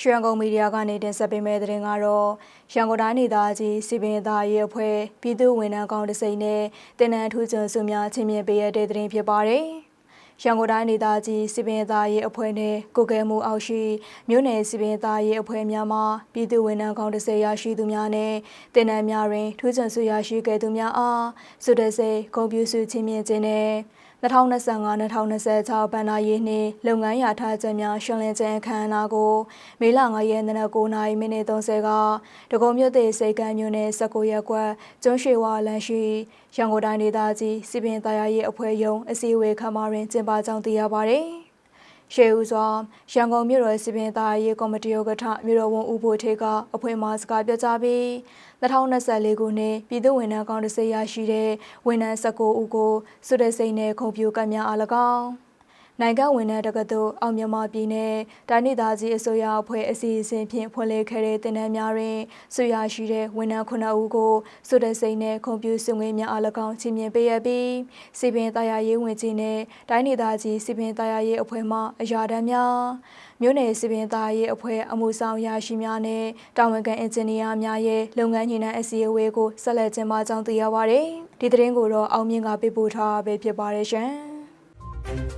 ရွှေရန်ကုန်မီဒီယာကနေတင်ဆက်ပေးမယ့်သတင်းကတော့ရန်ကုန်တိုင်းဒေသကြီးစီပင်သားရေးအဖွဲ့ပြည်သူ့ဝန်ထမ်းကောင်းတစိမ့်နဲ့တင်နန်းထူးချွန်စုများချင်းမြင်ပေးရတဲ့သတင်းဖြစ်ပါတယ်။ရန်ကုန်တိုင်းဒေသကြီးစီပင်သားရေးအဖွဲ့နဲ့ကိုကဲမှုအောက်ရှိမြို့နယ်စီပင်သားရေးအဖွဲ့များမှပြည်သူ့ဝန်ထမ်းကောင်းတစိမ့်ရရှိသူများနဲ့တင်နန်းများတွင်ထူးချွန်စုရရှိခဲ့သူများအားစုတစိဂုဏ်ပြုစုချင်းမြင်ခြင်းနဲ့ 2025-2026ဘဏ္ဍာရေးနှင့်လုပ်ငန်းရာထားချက်များရှင်းလင်းခြင်းအခမ်းအနားကိုမေလ9ရက်နေ့နက်9:30မိနစ်30ကဒဂုံမြို့သေးစိတ်ကမ်းမြို့နယ်19ရပ်ကွက်ကျွန်းရွှေဝါလမ်းရှိရန်ကုန်တိုင်းဒေသကြီးစီပင်သားရေးအဖွဲ့ယုံအစည်းအဝေးခန်းမတွင်ကျင်းပကြောင်းသိရပါသည်။ ရှေးဦးစွာရန်ကုန်မြို့တော်စီပင်သားရေးကော်မတီဥက္ကဋ္ဌမြို့တော်ဝန်ဦးဘိုထေကအဖွင့်မှာစကားပြောကြားပြီး2024ခုနှစ်ပြည်သူ့ဝန်ထမ်းကောင်းတစ်စိတ်ရရှိတဲ့ဝန်ထမ်း19ဦးကိုစုတဲ့စိတ်နဲ့ခုံပြူကများအား၎င်း နိုင်ငံဝန်ထမ်းတက္ကသိုလ်အောင်မြန်မာပြည်နယ်တိုင်းဒေသကြီးအစိုးရအဖွဲ့အစည်းအစဉ်ဖြင့်ဖွင့်လှစ်ခဲ့တဲ့တင်နန်းများတွင်ဆွေရရှိတဲ့ဝန်ထမ်း9ဦးကိုစုတဲ့စိတ်နဲ့ခုံပြူစုငွေများအား၎င်းချီးမြှင့်ပေးရပြီးစီပင်တရားရေးဝင်ကြီးနဲ့တိုင်းဒေသကြီးစီပင်တရားရေးအဖွဲ့မှအရာတန်းများမြို့နယ်စီပင်သားရေးအဖွဲ့အမှုဆောင်ရရှိများနဲ့တာဝန်ခံအင်ဂျင်နီယာများရဲ့လုပ်ငန်းညှိနှိုင်းအစည်းအဝေးကိုဆက်လက်ကျင်းပကြောင်းသိရပါဗျ။ဒီသတင်းကိုတော့အောင်မြင့်ကပေးပို့ထားပဲဖြစ်ပါတယ်ရှင်။